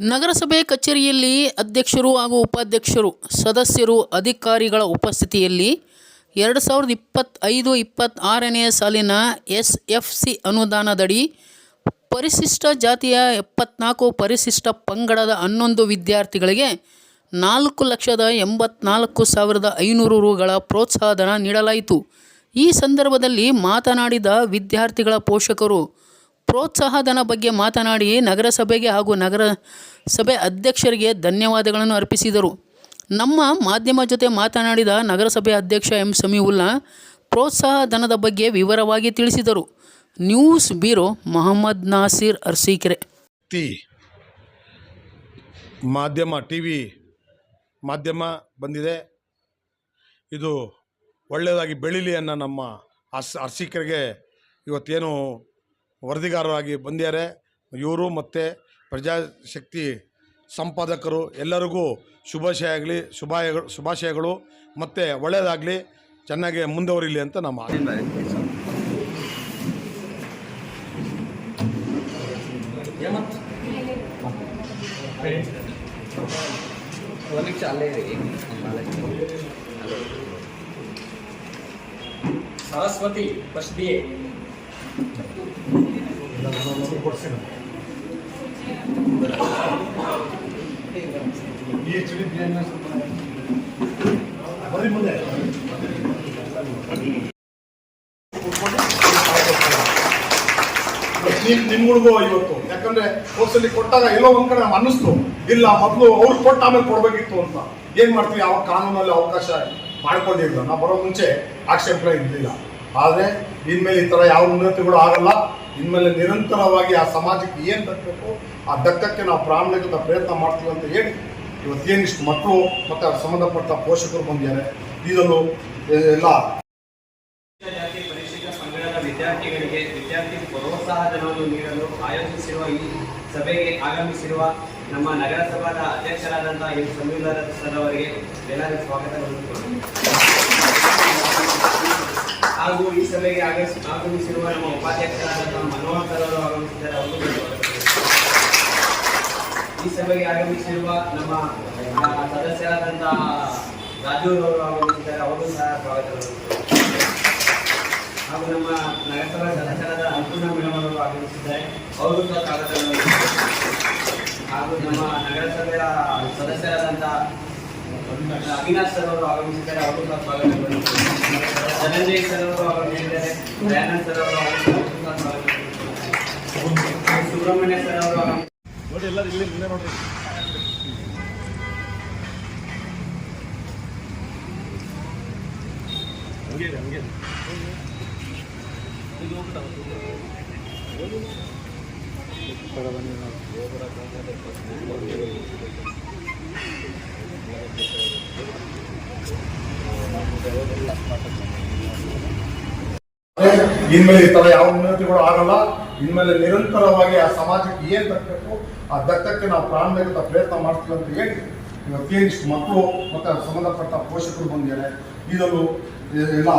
ನಗರಸಭೆ ಕಚೇರಿಯಲ್ಲಿ ಅಧ್ಯಕ್ಷರು ಹಾಗೂ ಉಪಾಧ್ಯಕ್ಷರು, ಸದಸ್ಯರು, ಅಧಿಕಾರಿಗಳ ಉಪಸ್ಥಿತಿಯಲ್ಲಿ ಎರಡು ಸಾವಿರದ ಇಪ್ಪತ್ತೈದು ಇಪ್ಪತ್ತಾರನೇ ಸಾಲಿನ ಎಸ್ ಎಫ್ ಸಿ ಅನುದಾನದಡಿ ಪರಿಶಿಷ್ಟ ಜಾತಿಯ ಎಪ್ಪತ್ನಾಲ್ಕು ಪರಿಶಿಷ್ಟ ಪಂಗಡದ ಹನ್ನೊಂದು ವಿದ್ಯಾರ್ಥಿಗಳಿಗೆ ನಾಲ್ಕು ಲಕ್ಷದ ಎಂಬತ್ನಾಲ್ಕು ಸಾವಿರದ ಐನೂರು ರುಗಳ ಪ್ರೋತ್ಸಾಹಧನ ನೀಡಲಾಯಿತು. ಈ ಸಂದರ್ಭದಲ್ಲಿ ಮಾತನಾಡಿದ ವಿದ್ಯಾರ್ಥಿಗಳ ಪೋಷಕರು ಪ್ರೋತ್ಸಾಹಧನ ಬಗ್ಗೆ ಮಾತನಾಡಿ ನಗರಸಭೆಗೆ ಹಾಗೂ ನಗರಸಭೆ ಅಧ್ಯಕ್ಷರಿಗೆ ಧನ್ಯವಾದಗಳನ್ನು ಅರ್ಪಿಸಿದರು. ನಮ್ಮ ಮಾಧ್ಯಮ ಜೊತೆ ಮಾತನಾಡಿದ ನಗರಸಭೆ ಅಧ್ಯಕ್ಷ ಎಂ. ಸಮೀವುಲ್ಲಾ ಪ್ರೋತ್ಸಾಹ ಧನದ ಬಗ್ಗೆ ವಿವರವಾಗಿ ತಿಳಿಸಿದರು. News bureau Mohammad Naseer Arsikere. ಮಾಧ್ಯಮ ಟಿ ವಿ ಮಾಧ್ಯಮ ಬಂದಿದೆ. ಇದು ಒಳ್ಳೆಯದಾಗಿ ಬೆಳೀಲಿ ಅನ್ನೋ ನಮ್ಮ ಅರ್ಸ್, ಅರ್ಸಿಕರಿಗೆ ಇವತ್ತೇನು ವರದಿಗಾರರಾಗಿ ಬಂದಿದ್ದಾರೆ. ಇವರು ಮತ್ತು ಪ್ರಜಾಶಕ್ತಿ ಸಂಪಾದಕರು, ಎಲ್ಲರಿಗೂ ಶುಭಾಶಯ ಆಗಲಿ, ಶುಭಾಯಗಳು, ಶುಭಾಶಯಗಳು. ಮತ್ತು ಒಳ್ಳೆಯದಾಗಲಿ, ಚೆನ್ನಾಗಿ ಮುಂದುವರಿಲಿ ಅಂತ ನಮ್ಮ ಸರಸ್ವತಿ ಫಸ್ಟ್ ಬಿ ಎ ನಿಮ್ ನಿಮ್ಗಳಿಗೂ ಇವತ್ತು. ಯಾಕಂದ್ರೆ ಕೋರ್ಸಲ್ಲಿ ಕೊಟ್ಟಾಗ ಎಲ್ಲೋ ಒಂದ್ ಕಡೆ ಅನ್ನಿಸ್ತು. ಇಲ್ಲ, ಮೊದಲು ಅವ್ರು ಕೊಟ್ಟ ಆಮೇಲೆ ಕೊಡ್ಬೇಕಿತ್ತು ಅಂತ. ಏನ್ ಮಾಡ್ತೀವಿ? ಯಾವ ಕಾನೂನಲ್ಲಿ ಅವಕಾಶ ಮಾಡ್ಕೊಂಡಿಲ್ಲ. ನಾವು ಬರೋ ಮುಂಚೆ ಆಕ್ಷೇಪಣೆ ಇದ್ದಿಲ್ಲ. ಆದ್ರೆ ಇನ್ಮೇಲೆ ಈ ಥರ ಯಾವ ಉನ್ನತಿಗಳು ಆಗಲ್ಲ. ಇನ್ಮೇಲೆ ನಿರಂತರವಾಗಿ ಆ ಸಮಾಜಕ್ಕೆ ಏನ್ ದಕ್ಕಬೇಕು ಆ ದಕ್ಕಕ್ಕೆ ನಾವು ಪ್ರಾಮಾಣಿಕದ ಪ್ರಯತ್ನ ಮಾಡ್ತೀವಿ ಅಂತ ಹೇಳಿ ಇವತ್ತೇನಿಷ್ಟು ಮಕ್ಕಳು ಮತ್ತೆ ಅವ್ರ ಸಂಬಂಧಪಟ್ಟ ಪೋಷಕರು ಬಂದಿದ್ದಾರೆ. ಇದನ್ನು ಎಲ್ಲ ವಿದ್ಯಾರ್ಥಿಗಳಿಗೆ ವಿದ್ಯಾರ್ಥಿ ಪ್ರೋತ್ಸಾಹ ಧನವನ್ನು ನೀಡಲು ಆಯೋಜಿಸಿರುವ ಈ ಸಭೆಗೆ ಆಗಮಿಸಿರುವ ನಮ್ಮ ನಗರಸಭಾದ ಅಧ್ಯಕ್ಷರಾದಂತಹ ಎಂ. ಸಂವಿಧಾನ ಸರ್ ಅವರಿಗೆ ಎಲ್ಲರಿಗೂ ಸ್ವಾಗತ. ಕೋರುತ್ತೇನೆ. ಹಾಗೂ ಈ ಸಭೆಗೆ ಆಗಮಿಸಿ ಆಗಮಿಸಿರುವ ನಮ್ಮ ಉಪಾಧ್ಯಕ್ಷರಾದಂತಹ ಮನೋಹರ್ ಅವರು ಆಗಮಿಸಿದ್ದಾರೆ. ಅವರು ಈ ಸಭೆಗೆ ಆಗಮಿಸಿರುವ ನಮ್ಮ ಸದಸ್ಯರಾದಂತಹ ರಾಜು ಅವರು ಆಗಮಿಸಿದ್ದಾರೆ. ಅವರು ಸಹ ಸ್ವಾಗತ. ಹಾಗೂ ನಮ್ಮ ನಗರಸಭಾ ಸದಸ್ಯರಾದ ಅನ್ನಪೂರ್ಣ ಮೇಡಮ್ ಅವರು ಆಗಮಿಸಿದ್ದಾರೆ. ಅವರು ಸಹ ಸ್ವಾಗತ ಹಾಗೂ ನಮ್ಮ ನಗರಸಭೆಯ ಸದಸ್ಯರಾದಂಥ ಅವಿನಾಶ್ ಸರ್ ಅವರು ಆಗಮಿಸಿದ್ದಾರೆ, ಅವರು ಸಹ ಸರ್ ಅವರು ಆಗಮಿಸಿದ್ದಾರೆ, ದಯಾನಂದ್ ಸರ್ ಅವರು ಆಗಮಿಸಿದ್ದಾರೆ ಸುಬ್ರಹ್ಮಣ್ಯ ಸರ್ ಅವರು ನೋಡಿ, ಎಲ್ಲರೂ ಇಲ್ಲಿ ಮುಂದೆ ನೋಡ್ರಿ ಹಂಗೆ ಹಂಗೆ ಇದೆ. ಇನ್ಮೇಲೆ ಈ ತರ ಯಾವ ಉನ್ನತಿಗಳು ಆಗಲ್ಲ. ಇನ್ಮೇಲೆ ನಿರಂತರವಾಗಿ ಆ ಸಮಾಜಕ್ಕೆ ಏನ್ ತಕ್ಕಬೇಕು, ಆ ದತ್ತಕ್ಕೆ ನಾವು ಪ್ರಾಮಾಣಿಕದ ಪ್ರಯತ್ನ ಮಾಡ್ತೀವಿ ಅಂತ ಹೇಳಿ ಇವತ್ತೇನಿಷ್ಟು ಮಕ್ಕಳು ಮತ್ತೆ ಸಂಬಂಧಪಟ್ಟ ಪೋಷಕರು ಬಂದಿದ್ದಾರೆ. ಇದನ್ನು ಎಲ್ಲ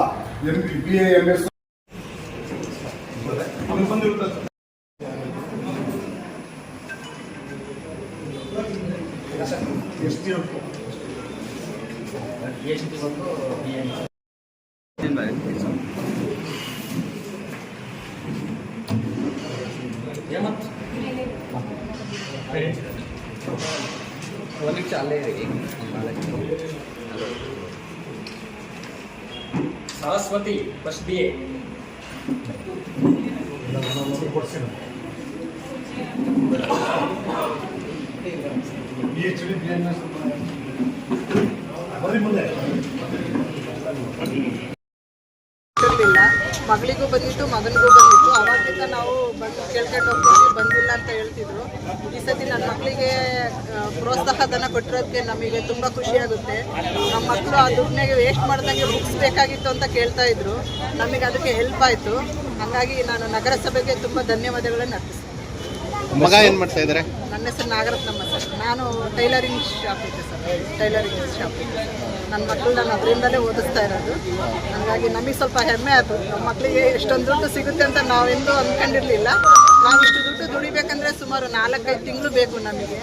M P, B A S వాళ్ళకి చాలేదు Saraswati first BA PhD BNS ಮಗಳಿಗೂ ಬಂದಿತ್ತು, ಮಗನಿಗೂ ಬಂದಿತ್ತು. ಅವಾಗಿಂದ ನಾವು ಬಂದು ಕೇಳ್ಕೊಂಡು ಬಂದಿಲ್ಲ ಅಂತ ಹೇಳ್ತಿದ್ರು. ಈ ಸತಿ ನನ್ನ ಮಕ್ಕಳಿಗೆ ಪ್ರೋತ್ಸಾಹ ಧನ ಕೊಟ್ಟಿರೋದಕ್ಕೆ ನಮಗೆ ತುಂಬ ಖುಷಿಯಾಗುತ್ತೆ ನಮ್ಮ ಮಕ್ಕಳು ಆ ದುಡ್ಡನ್ನೇ ವೇಸ್ಟ್ ಮಾಡ್ದಂಗೆ ಬುಕ್ಸ್ ಬೇಕಾಗಿತ್ತು ಅಂತ ಕೇಳ್ತಾ ಇದ್ರು. ನಮಗೆ ಅದಕ್ಕೆ ಹೆಲ್ಪ್ ಆಯಿತು. ಹಾಗಾಗಿ ನಾನು ನಗರಸಭೆಗೆ ತುಂಬ ಧನ್ಯವಾದಗಳನ್ನು ಅರ್ಪಿಸ್ತೀನಿ. ಮಗ ಏನು ಮಾಡ್ತಾ ಇದ್ದಾರೆ ನನ್ನ ಹೆಸರು ನಾಗರತ್ನಮ್ಮ ಸರ್. ನಾನು ಟೈಲರಿಂಗ್ ಶಾಪ್ ಇದೆ ಸರ್. ಟೈಲರಿಂಗ್ ಶಾಪ್ ನನ್ನ ಮಕ್ಕಳು ನಾನು ಅದರಿಂದಲೇ ಓದಿಸ್ತಾ ಇರೋದು. ಹಾಗಾಗಿ ನಮಗೆ ಸ್ವಲ್ಪ ಹೆಮ್ಮೆ ಆಯ್ತು ನಮ್ಮ ಮಕ್ಕಳಿಗೆ ಎಷ್ಟೊಂದು ದುಡ್ಡು ಸಿಗುತ್ತೆ ಅಂತ ನಾವೆಂದೂ ಅಂದ್ಕೊಂಡಿರಲಿಲ್ಲ ನಾವು ಇಷ್ಟು ದುಡ್ಡು ದುಡಿಬೇಕಂದ್ರೆ ಸುಮಾರು ನಾಲ್ಕೈದು ತಿಂಗಳು ಬೇಕು ನಮಗೆ.